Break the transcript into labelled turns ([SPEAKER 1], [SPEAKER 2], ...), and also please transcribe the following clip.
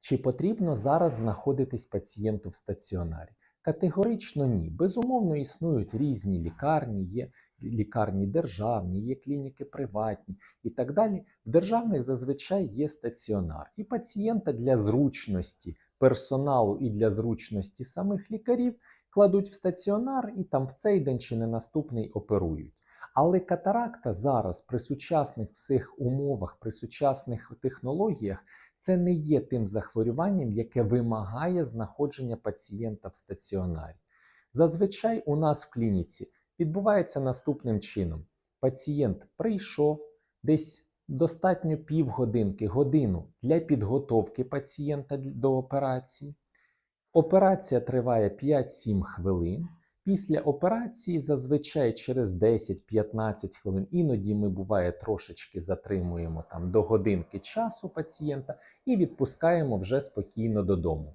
[SPEAKER 1] Чи потрібно зараз знаходитись пацієнту в стаціонарі? Категорично ні. Безумовно, існують різні лікарні, є лікарні державні, є клініки приватні і так далі. В державних зазвичай є стаціонар. І пацієнта для зручності персоналу і для зручності самих лікарів кладуть в стаціонар і там в цей день чи не наступний оперують. Але катаракта зараз при сучасних всіх умовах, при сучасних технологіях це не є тим захворюванням, яке вимагає знаходження пацієнта в стаціонарі. Зазвичай у нас в клініці відбувається наступним чином: пацієнт прийшов десь достатньо півгодинки, годину для підготовки пацієнта до операції. Операція триває 5-7 хвилин. Після операції зазвичай через 10-15 хвилин, іноді ми буває трошечки затримуємо там до годинки часу пацієнта і відпускаємо вже спокійно додому.